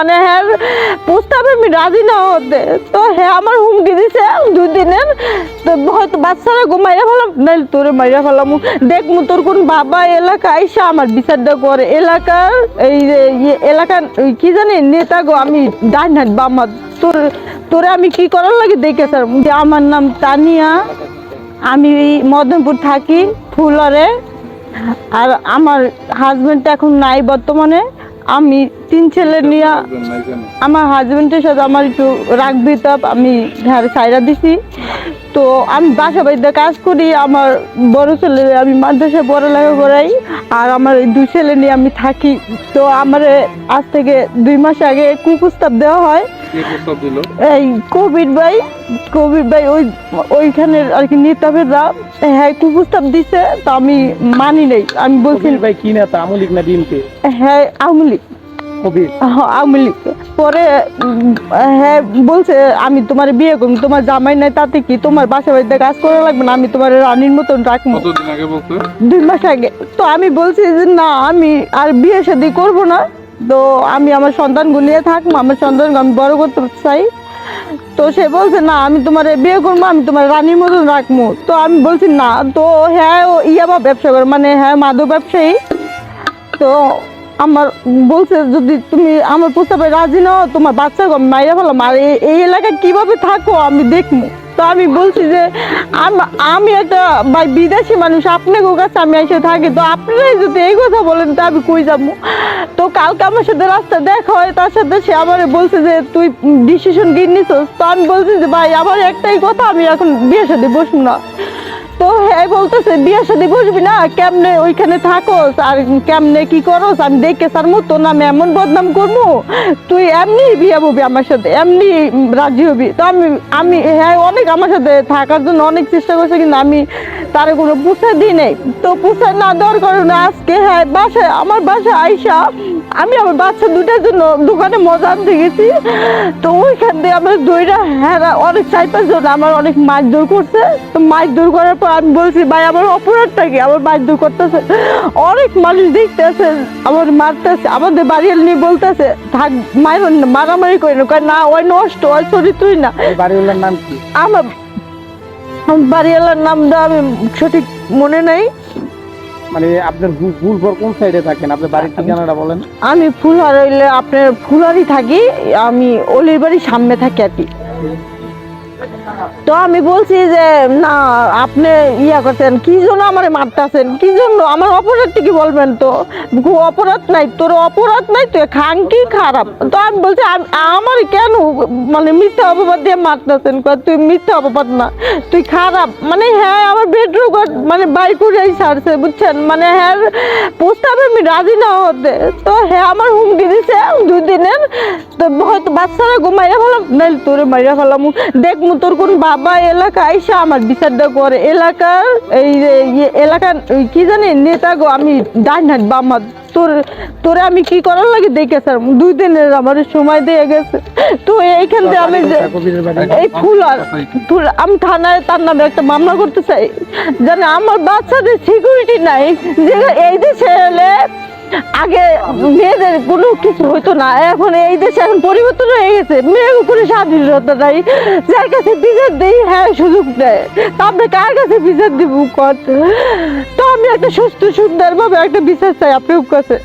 মানে হ্যাঁ প্রস্তাবে আমি রাজি না হতে। তো হ্যাঁ আমার হুমকি দিছে দুই দিনের তো হয়তো বাচ্চারা মাইরা ফেলাম নাইলে তোরে মাইরা ফেলাম। দেখমু তোর কোন বাবা এলাকা আইসা আমার বিচারটা করে। এলাকার এই ইয়ে এলাকার কি জানি নেতা গো, আমি ডান হাত বামা তোর, তোরে আমি কি করার লাগে দেখে স্যার? আমার নাম তানিয়া, আমি মদনপুর থাকি ফুলরে। আর আমার হাজবেন্ড এখন নাই বর্তমানে। আমি তিন ছেলে নিয়ে আমার হাজবেন্ডের সাথে আমার একটু রাগ বিতাপ আমি সাইরা দিছি। তো আমি বাসা বাড়িতে কাজ করি আমার বড় ছেলে আমি মাদ্রাসায় পড়ালেখা করাই আর আমার এই দুই ছেলে নিয়ে আমি থাকি। তো আমার আজ থেকে দুই মাস আগে কুপ্রস্তাব দেওয়া হয়। এই কোভিড ভাই কোভিড ভাই ওই ওইখানের আর কি নেতাবেরা হ্যাঁ কুপ্রস্তাব দিছে তো আমি মানি নাই। আমি বলছি ভাই কি নেতা? আমলিক না দিনকে হ্যাঁ আওয়ামী হ্যাঁ, আওয়ামী লীগ। পরে হ্যাঁ বলছে আমি তোমার বিয়ে করব তোমার জামাই নাই তাতে কি? তোমার বাসা বাড়িতে কাজ করা লাগবে না? আমি তোমার রানীর মতন রাখব। দুই মাস আগে। তো আমি বলছি যে না আমি আর বিয়ে শাদি করব না। তো আমি আমার সন্তানগুলো নিয়ে থাকব আমার সন্তানকে আমি বড় করতে চাই। তো সে বলছে না আমি তোমার বিয়ে করব আমি তোমার রানীর মতন রাখব। তো আমি বলছি না তো হ্যাঁ ও ইয়াবা ব্যবসা করে মানে হ্যাঁ মাদক ব্যবসায়ী। তো আমার বলছে যদি তুমি আমার প্রস্তাবে রাজি নাও, তোমার বাচ্চাকে আমি মাইরা ফেলাম। আর এই- এলাকায় কীভাবে থাকো আমি দেখব। তো আমি বলছি যে, আমি একটা ভাই বিদেশি মানুষ আপনার কাছে আমি এসে থাকি। তো আপনারাই যদি এই কথা বলেন, তো আমি কই যাব? তো কালকে আমার সাথে রাস্তা দেখা হয়, তার সাথে সে আমার বলছে যে, তুই ডিসিশন কি নিছিস? তো আমি বলছি যে, ভাই, আমার একটাই কথা, আমি এখন বিয়ের সাথে বসবো না। হ্যাঁ বলতেছে বিয়ের সাথে বসবি না, কেমনে ওইখানে থাকোস, আর কেমনে কি করস? আমি দেখে স্যার মতো না, আমি এমন বদনাম করব। তুই এমনি বিয়ে হবি আমার সাথে, এমনি রাজি হবি। তো আমি আমি হ্যাঁ অনেক আমার সাথে থাকার জন্য অনেক চেষ্টা করছে, কিন্তু আমি তার কোনো পুষে দিই নেই। তো পুষে না দেওয়ার কারণে আজকে হ্যাঁ বাসায়, আমার বাসায় আইসা আমি আমার বাচ্চা দুটার জন্য দোকানে মজা আনতে গেছি। তো ওইখান দিয়ে আমার দইরা হ্যাঁ অনেক চার পাঁচ জন আমার অনেক মারধর করছে। তো মারধর করার পর আমি বলছি ভাই আমার অপরাধটা কি? আমার মারধর করতেছে। অনেক মানুষ দেখতেছে আমার মারতেছে আমাদের বাড়ির নিয়ে বলতেছে থাক না মারামারি করি না। না ওই নষ্ট ওই চরিত্রই না। বাড়িওয়ালার নাম কি? আমার আমার বাড়িওয়ালার নামটা আমি সঠিক মনে নাই। মানে আপনার ভুল কোন সাইডে থাকেন? আপনার বাড়ির ঠিকানাটা বলেন। আমি ফুলহার হইলে আপনার ফুলহারি থাকি আমি অলির বাড়ির সামনে থাকি আর কি। তো আমি বলছি যে, না, আপনি ইয়া করছেন কি জন্য আমার মারতেছেন? কি জন্য? আমার অপরাধটা কি বলবেন তো? অপরাধ নাই, তোর অপরাধ নাই, তুই খান কি খারাপ? তো আমি বলছি আমার কেন মানে মিথ্যা অপবাদ দিয়ে মারতেছেন? তুই মিথ্যা অপবাদ না। তুই খারাপ। মানে হ্যাঁ আমার বেডরুম মানে বাই করে ছাড়ছে, বুঝছেন? মানে হ্যাঁ প্রস্তাবে আমি রাজি না হতে। তো হ্যাঁ আমার হুমকি দিছে দুই দিনের। তো হয়তো বাচ্চারা ঘুমাইয়া ফেলাম, নাইলে তোরে মাইরা ফেলাম। দেখমু তোর কোন বাবা এলাকা আইসা আমার বিচারটা করে, এলাকার এই ইয়ে এলাকার কি জানি নেতা গো, আমি ডান হাত বামা তোর, তোরে আমি কি করার লাগে দেখে স্যার দুই দিনের আমার সময় দিয়ে গেছে। তো এইখান থেকে আমি এই ফুল আর ফুল আমি থানায় তার নামে একটা মামলা করতে চাই। জানে আমার বাচ্চাদের সিকিউরিটি নাই, যে এই দেশে এলে আগে মেয়েদের কোনো কিছু হইতো না, এখন এই দেশে এখন পরিবর্তন হয়ে গেছে। মেয়ের উপরে স্বাধীনতা নাই যার কাছে বিচার দেই হ্যাঁ সুযোগ দেয়। তা কার কাছে বিচার দিব? কত তো আমি একটা সুস্থ, সুন্দরভাবে একটা বিশ্বাস চাই আপনি কাছে।